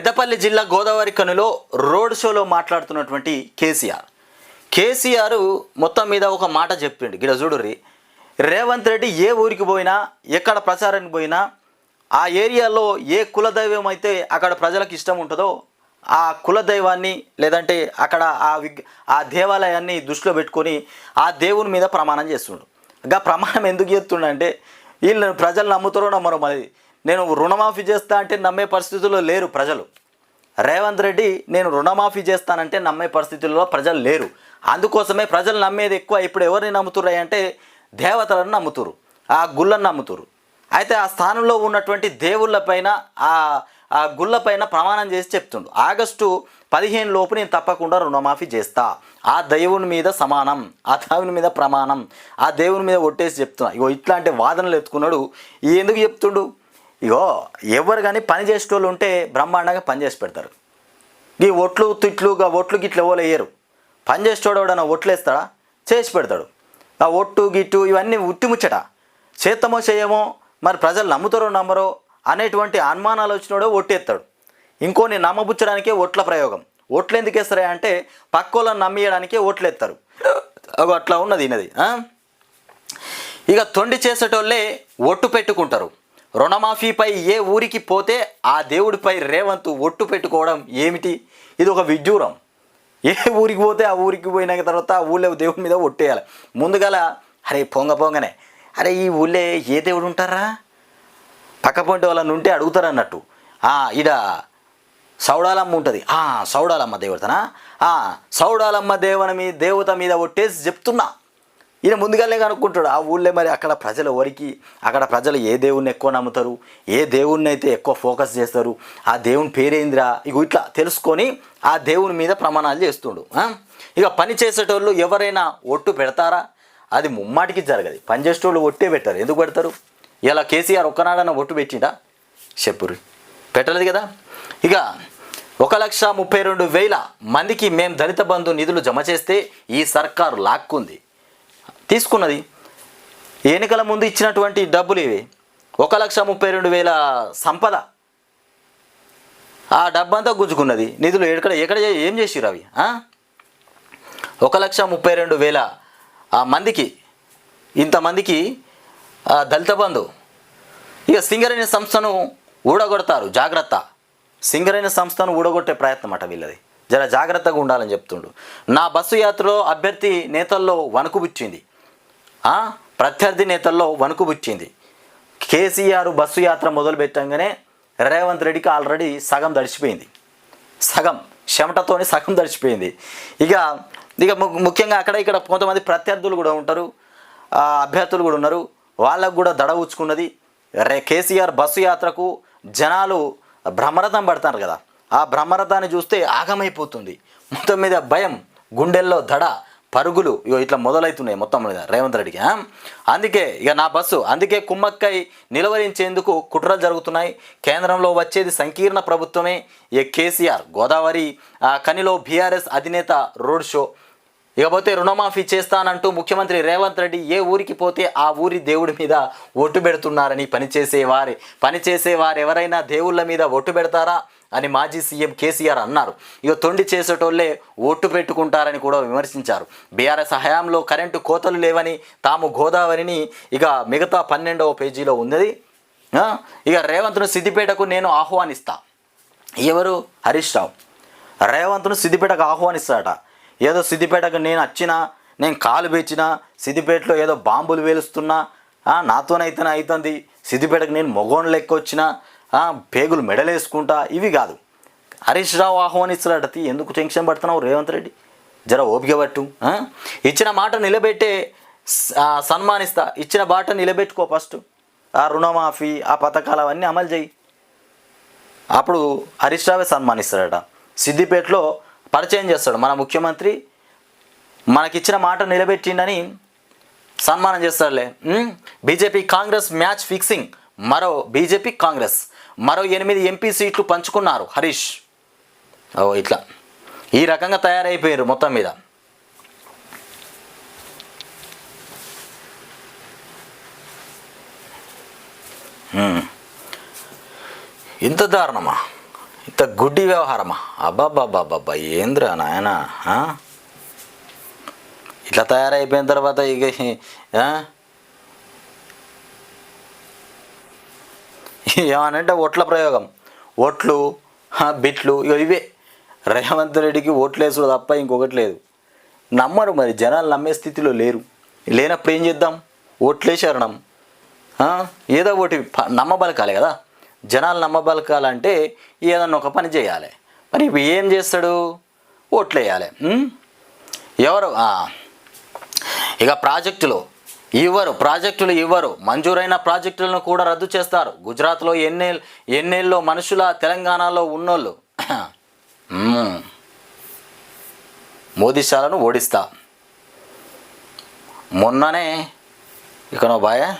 పెద్దపల్లి జిల్లా గోదావరి కనులో రోడ్ షోలో మాట్లాడుతున్నటువంటి కేసీఆర్. కేసీఆర్ మొత్తం మీద ఒక మాట చెప్పిండు. గిడ చూడుర్రి. రేవంత్ రెడ్డి ఏ ఊరికి పోయినా ఎక్కడ ప్రచారానికి పోయినా ఆ ఏరియాలో ఏ కులదైవం అయితే అక్కడ ప్రజలకు ఇష్టం ఉంటుందో ఆ కులదైవాన్ని లేదంటే అక్కడ ఆ విగ్ ఆ దేవాలయాన్ని దృష్టిలో పెట్టుకొని ఆ దేవుని మీద ప్రమాణం చేస్తుండు. ఇంకా ప్రమాణం ఎందుకు చేస్తుండంటే వీళ్ళు ప్రజలు నమ్ముతారో నమ్మరో మరి నేను రుణమాఫీ చేస్తా అంటే నమ్మే పరిస్థితుల్లో లేరు ప్రజలు. రేవంత్ రెడ్డి నేను రుణమాఫీ చేస్తానంటే నమ్మే పరిస్థితుల్లో ప్రజలు లేరు. అందుకోసమే ప్రజలు నమ్మేది ఎక్కువ. ఇప్పుడు ఎవరిని నమ్ముతుర్రు అంటే దేవతలను నమ్ముతురు ఆ గుళ్ళను నమ్ముతురు అయితే ఆ స్థానంలో ఉన్నటువంటి దేవుళ్ళపైన ఆ ఆ గుళ్ళపైన ప్రమాణం చేసి చెప్తుండు. ఆగస్టు పదిహేను లోపు నేను తప్పకుండా రుణమాఫీ చేస్తా. ఆ దేవుని మీద సమానం ఆ దేవుని మీద ప్రమాణం ఆ దేవుని మీద ఒట్టేసి చెప్తున్నా. ఇగో ఇట్లాంటి వాదనలు ఎత్తుకున్నాడు. ఎందుకు చెప్తుండు? ఇగో ఎవరు కానీ పని చేసేటోళ్ళు ఉంటే బ్రహ్మాండంగా పని చేసి పెడతారు. ఈ ఒట్లు తిట్లుగా ఒట్లు గిట్లు ఎవరు వేయరు. పని చేసేటోడు ఎవడన్నా ఒట్లు వేస్తాడా? చేసి పెడతాడు. ఆ ఒట్టు గిట్టు ఇవన్నీ ఉట్టి ముచ్చట. చేత్తమో చేయమో మరి ప్రజలు నమ్ముతారో నమ్మరో అనేటువంటి అనుమానాలు వచ్చినోడో ఒట్టేస్తాడు ఇంకోని నమ్మబుచ్చడానికే ఒట్ల ప్రయోగం. ఒట్లు ఎందుకు వేస్తారా అంటే పక్కోళ్ళని నమ్మియడానికే ఓట్లు ఎత్తారు అగో అట్లా ఉన్నది ఈయనది ఇక తొండి చేసేటోళ్ళే ఒట్టు పెట్టుకుంటారు. రుణమాఫీపై ఏ ఊరికి పోతే ఆ దేవుడిపై రేవంత్ ఒట్టు పెట్టుకోవడం ఏమిటి? ఇది ఒక విడ్డూరం. ఏ ఊరికి పోతే ఆ ఊరికి పోయిన తర్వాత ఆ ఊళ్ళో దేవుడి మీద ఒట్టేయాలి. ముందుగాల అరే పొంగ పొంగనే. అరే ఈ ఊళ్ళో ఏ దేవుడు ఉంటారా? పక్కపొంటి వాళ్ళని ఉంటే అడుగుతారు అన్నట్టు ఇడ సౌడాలమ్మ ఉంటుంది. ఆ, సౌడాలమ్మ దేవతనా? సౌడాలమ్మ దేవుని మీద దేవత మీద ఒట్టేసి చెప్తున్నా. ఈయన ముందుగానే కనుక్కుంటాడు ఆ ఊళ్ళో మరి అక్కడ ప్రజలు ఎవరికి? అక్కడ ప్రజలు ఏ దేవుణ్ణి ఎక్కువ నమ్ముతారు? ఏ దేవుణ్ణి అయితే ఎక్కువ ఫోకస్ చేస్తారు? ఆ దేవుని పేరేందిరా? ఇక ఇట్లా తెలుసుకొని ఆ దేవుని మీద ప్రమాణాలు చేస్తుండు ఇక పని చేసేటోళ్ళు ఎవరైనా ఒట్టు పెడతారా? అది ముమ్మాటికి జరగదు. పని చేసేటోళ్ళు ఒట్టే పెట్టారు. ఎందుకు పెడతారు? ఇలా కేసీఆర్ ఒక్కనాడన్న ఒట్టు పెట్టిండా? చెప్పురు పెట్టలేదు కదా? ఇక ఒక లక్ష ముప్పై రెండు వేల మందికి మేము దళిత బంధు నిధులు జమ చేస్తే ఈ సర్కారు లాక్కుంది. తీసుకున్నది. ఎన్నికల ముందు ఇచ్చినటువంటి డబ్బులు ఇవి. ఒక లక్ష ముప్పై రెండు వేల సంపద. ఆ డబ్బంతా గుంజుకున్నది నిధులు ఎక్కడ ఎక్కడ ఏం చేసిరు అవి ఒక లక్ష ముప్పై రెండు వేల ఆ మందికి ఇంతమందికి ఆ, దళిత బంధు. ఇక సింగరేణి సంస్థను ఊడగొడతారు జాగ్రత్త. సింగరేణి సంస్థను ఊడగొట్టే ప్రయత్నం అట వీళ్ళది. జర జాగ్రత్తగా ఉండాలని చెప్తుండు. నా బస్సు యాత్రలో అభ్యర్థి నేతల్లో వణుకుబుచ్చింది ఆ, ప్రత్యర్థి నేతల్లో వణుకుబుచ్చింది కేసీఆర్ బస్సు యాత్ర మొదలు పెట్టంగానే రేవంత్ రెడ్డికి ఆల్రెడీ సగం దడిచిపోయింది సగం. చెమటతోని సగం దడిచిపోయింది ఇక ఇక ముఖ్యంగా అక్కడ ఇక్కడ కొంతమంది ప్రత్యర్థులు కూడా ఉంటారు. అభ్యర్థులు కూడా ఉన్నారు. వాళ్ళకు కూడా దడ ఉచ్చుకున్నది రే కేసీఆర్ బస్సు యాత్రకు జనాలు భ్రమరథం పడతారు కదా. ఆ భ్రమరథాన్ని చూస్తే ఆగమైపోతుంది. మొత్తం మీద భయం గుండెల్లో దడ. పరుగులు ఇగో ఇట్లా మొదలవుతున్నాయి మొత్తం మీద రేవంత్ రెడ్డికి అందుకే ఇక నా బస్సు అందుకే కుమ్మక్కై నిలవరించేందుకు కుట్రలు జరుగుతున్నాయి. కేంద్రంలో వచ్చేది సంకీర్ణ ప్రభుత్వమే. ఇక కేసీఆర్ గోదావరి ఆ, కనిలో బీఆర్ఎస్ అధినేత రోడ్ షో. ఇకపోతే రుణమాఫీ చేస్తానంటూ ముఖ్యమంత్రి రేవంత్ రెడ్డి ఏ ఊరికి పోతే ఆ ఊరి దేవుడి మీద ఒట్టు పెడుతున్నారని పనిచేసే వారి పనిచేసే వారు ఎవరైనా దేవుళ్ళ మీద ఒట్టు పెడతారా? అని మాజీ సీఎం కేసీఆర్ అన్నారు. ఇక తొండి చేసేటోళ్ళే ఓట్టు పెట్టుకుంటారని కూడా విమర్శించారు. బీఆర్ఎస్ హయాంలో కరెంటు కోతలు లేవని తాము గోదావరిని ఇక మిగతా పన్నెండవ పేజీలో ఉన్నది. ఇక రేవంత్ను సిద్దిపేటకు నేను ఆహ్వానిస్తా. ఎవరు? హరీష్ రావు. రేవంత్ను సిద్దిపేటకు ఆహ్వానిస్తాడట. ఏదో సిద్దిపేటకు నేను వచ్చినా నేను కాలు పెంచినా సిద్దిపేటలో ఏదో బాంబులు వేలుస్తున్నా నాతోనైతేనే అవుతుంది సిద్దిపేటకు నేను మొగోని లెక్క వచ్చినా పేగులు మెడలేసుకుంటా ఇవి కాదు. హరీష్ రావు ఆహ్వానిస్తాడట ఎందుకు టెన్షన్ పడుతున్నావు రేవంత్ రెడ్డి? జర ఓపిక పట్టు ఇచ్చిన మాట నిలబెట్టే సన్మానిస్తా ఇచ్చిన బాట నిలబెట్టుకో ఫస్ట్. ఆ రుణమాఫీ ఆ పథకాలు అవన్నీ అమలు చేయి. అప్పుడు హరీష్ రావే సన్మానిస్తాడట. సిద్దిపేటలో పరిచయం చేస్తాడు మన ముఖ్యమంత్రి. మనకిచ్చిన మాట నిలబెట్టిండని సన్మానం చేస్తాడులే. BJP Congress match fixing. మరో బీజేపీ కాంగ్రెస్. మరో ఎనిమిది ఎంపీ సీట్లు పంచుకున్నారు. హరీష్. ఓ ఇట్లా. ఈ రకంగా తయారైపోయారు మొత్తం మీద. ఇంత దారుణమా? ఇంత గుడ్డి వ్యవహారమా? అబ్బాబ్బాబ్బాబ్బా ఏంద్రా నాయన ఇట్లా తయారైపోయిన తర్వాత ఇక ఏమనంటే ఓట్ల ప్రయోగం. ఓట్లు బిట్లు ఇవే. రేవంత్ రెడ్డికి ఓట్లేసుడు తప్ప ఇంకొకటి లేదు. నమ్మరు మరి జనాలు నమ్మే స్థితిలో లేరు. లేనప్పుడు ఏం చేద్దాం? ఓట్లేశారణం ఏదో ఒకటి ప- నమ్మబలకాలి కదా. జనాలు నమ్మబలకాలంటే ఏదన్నా ఒక పని చేయాలి. మరి ఇప్పుడు ఏం చేస్తాడు? ఓట్లేయాలి. ఎవరు? ఇక ప్రాజెక్టులో ఇవ్వరు ప్రాజెక్టులు ఇవ్వరు. మంజూరైన ప్రాజెక్టులను కూడా రద్దు చేస్తారు. గుజరాత్లో ఎన్నే ఎన్నేళ్ళలో మనుషుల తెలంగాణలో ఉన్నోళ్ళు. మ్మ్. మోదీ ఓడిస్తా. మొన్ననే ఇకనో బాయ్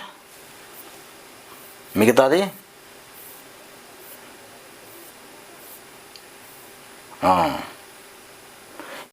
మిగతాది? ఆ.